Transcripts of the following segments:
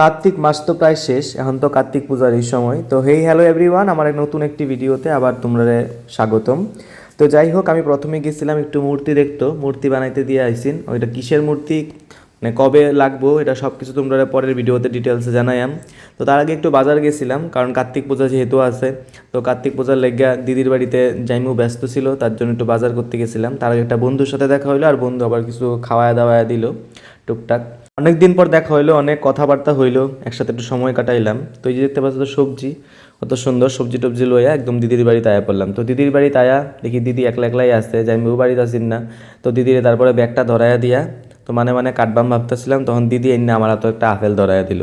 কার্তিক মাস তো প্রায় শেষ, এখন তো কার্তিক পূজার এই সময়। তো হেই হ্যালো এভরিওয়ান আমার নতুন একটি ভিডিওতে আবার তোমরা স্বাগতম। তো যাই হোক, আমি প্রথমে গেছিলাম একটু মূর্তি দেখতো, মূর্তি বানাইতে দিয়ে আইসিন। ওইটা কিসের মূর্তি? মানে কবে লাগবো? এটা সব কিছু তোমরা পরের ভিডিওতে ডিটেলসে জানাইয়াম তো তার আগে একটু বাজার গেছিলাম, কারণ কার্তিক পূজা যেহেতু আছে, তো কার্তিক পূজার লেগা দিদির বাড়িতে জাইমু ব্যস্ত ছিল, তার জন্য একটু বাজার করতে গেছিলাম। তার আগে একটা বন্ধুর সাথে দেখা হইল, আর বন্ধু আবার কিছু খাওয়ায় দাওয়ায় দিল। টুকটাক। অনেক দিন পর দেখা হইল, অনেক কথাবার্তা হইল, একসাথে একটু সময় কাটাইলাম। তো এই যে দেখতে পাচ্ছ তো সবজি অত সুন্দর সবজি টবজি লইয়া একদম দিদির বাড়িতে আয়া পড়লাম। তো দিদির বাড়িতে আয়া দেখি দিদি একলা একলাই আসছে যাই আমি বাড়িতে আসি না। তো দিদিরে তারপরে ব্যাগটা ধরাইয়া দিয়া, তো মানে মানে কাটবাম ভাবতেছিলাম, তখন দিদি এনে আমার হাতে একটা আপেল ধরাইয়া দিল।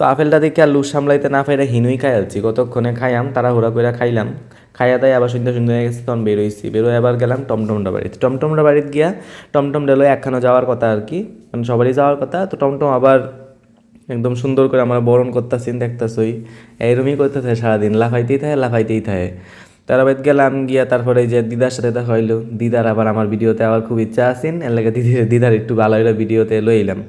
তো আপেলটা দেখে আর লুজ সামলাইতে না পাইরা হিনুই খাই কতক্ষণে খাইয়াম তারা হুড়া করে খাইলাম। খাইয়া তাই আবার সুন্দর সুন্দর হয়ে গেছে, তখন বেরোইছি। বেরোয় আবার গেলাম টমটমটা বাড়িতে। টমটমটা বাড়িতে গিয়া টমটম ডেলো একখানো যাওয়ার কথা আর কি মানে সবারই যাওয়ার কথা। তো টমটম আবার একদম সুন্দর করে আমরা বরণ করতেছেন দেখতেছই। এইরকমই করতেছে সারাদিন, লাফাইতেই থাকে লাফাইতেই থাকে। তারা বাদ গেলাম, গিয়া তারপরে যে দিদার সাথে দেখা হইল। দিদার আবার আমার ভিডিওতে আবার খুব ইচ্ছা আছেন এর লাগে দিদির দিদার একটু ভালো ভিডিওতে লইলাম।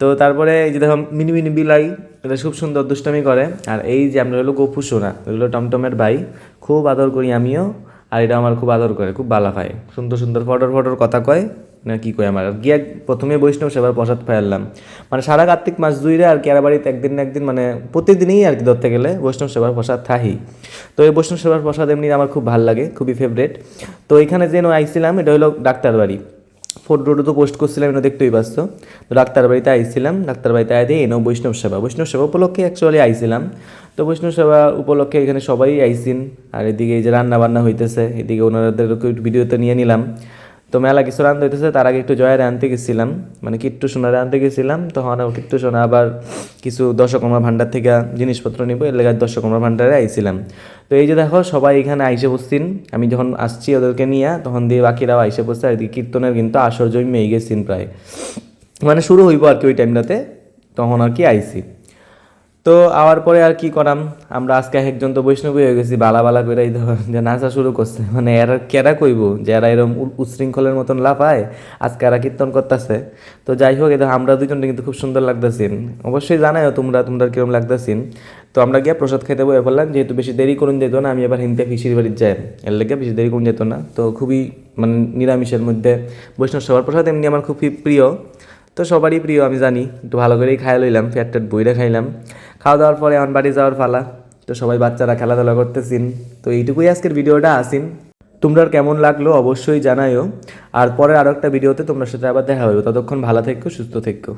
তো তারপরে এই যে দেখো, মিনি মিনি বিলাই, এটা খুব সুন্দর দুষ্টামি করে। আর এই যে আমরা হলো গপু সোনা, এগুলো টমটমের ভাই। খুব আদর করি আমিও, আর এটা আমার খুব আদর করে, খুব ভালো পায় সুন্দর সুন্দর ফটোর ফটোর কথা কয়, না কি কয় আমার? গিয়া প্রথমে বৈষ্ণব সেবার প্রসাদ ফেললাম মানে সারা কার্তিক মাস দুইরে আর কেরা বাড়িতে একদিন না একদিন মানে প্রতিদিনই আর কি ধরতে গেলে বৈষ্ণব সেবার প্রসাদ থাহি। তো এই বৈষ্ণব সেবার প্রসাদ এমনি আমার খুব ভালো লাগে, খুবই ফেভারেট তো এখানে যেন আইছিলাম, এটা হলো ডাক্তার বাড়ি। ফটো তো পোস্ট করছিলাম, এটা দেখতেই পাচ্ছ। তো ডাক্তার বাড়িতে আইছিলাম, ডাক্তার বাড়িতে আয় দিয়ে এনো বৈষ্ণব সেবা। বৈষ্ণব সেবা উপলক্ষে অ্যাকচুয়ালি আইছিলাম। তো বৈষ্ণব সেবা উপলক্ষে এখানে সবাই আইসিন। আর এদিকে এই যে রান্না বান্না হইতেছে, এদিকে ওনাদের ভিডিওতে নিয়ে নিলাম। তো মেলা কিছু রান্ধতে হইতেছে, তার আগে একটু জয়ের আনতে গেছিলাম। মানে কিট্টু সোনারে আনতে গেছিলাম, তখন কিট্টু সোনা আবার কিছু দর্শকর্মা ভান্ডার থেকে জিনিসপত্র নিব, এর লেগে দর্শকর্মা ভান্ডারে আইছিলাম। তো এই যে দেখো, সবাই এখানে আইসে বসছেন। আমি যখন আসছি ওদেরকে নিয়ে, তখন দিয়ে বাকিরাও আইসে বসছে, আর কীর্তনের কিন্তু আসর জমি মেয়ে গেছেন প্রায়। মানে শুরু হইব আর কি ওই টাইমটাতে তখন আর কি আইসি তো আওয়ার পরে আর কি করাম? আমরা আজকে একজন তো বৈষ্ণবী হয়ে গেছি, বালা বালা করে এই যে নাচা শুরু করছে। মানে এরা কেরা কইব যে এরা এরকম উ- উচ্ছৃঙ্খলের মতন লাফায়, আজকে এরা কীর্তন করতেছে। তো যাই হোক এটা আমরা দুজনটা কিন্তু খুব সুন্দর লাগতেছেন অবশ্যই জানাইও তোমরা তোমরা কীরকম লাগতেছেন তো আমরা গিয়ে প্রসাদ খেতে বয়ে বললাম যেহেতু বেশি দেরি করুন যেত না, আমি এবার হিন্দি ফিসির বাড়ির যাই। এর লেগে বেশি দেরি করুন যেত না। তো খুবই মানে নিরামিষের মধ্যে বৈষ্ণব সবার প্রসাদ এমনি আমার খুবই প্রিয়। তো সবারই প্রিয়, আমি জানি। একটু ভালো করেই খাই লইলাম ফ্যাট ট্যাট বইটা খাইলাম। খাওয়া দাওয়ার পরে আমার বাড়ি যাওয়ার পালা। তো সবাই বাচ্চারা খেলাধুলা করতেছেন। তো এইটুকুই আজকের ভিডিওটা, আসিন। তোমরা কেমন লাগল অবশ্যই জানাইও। আর পরে আরও একটা ভিডিওতে তোমরা সাথে আবার দেখা হবে ততক্ষণ ভালো থেকো, সুস্থ থেকো।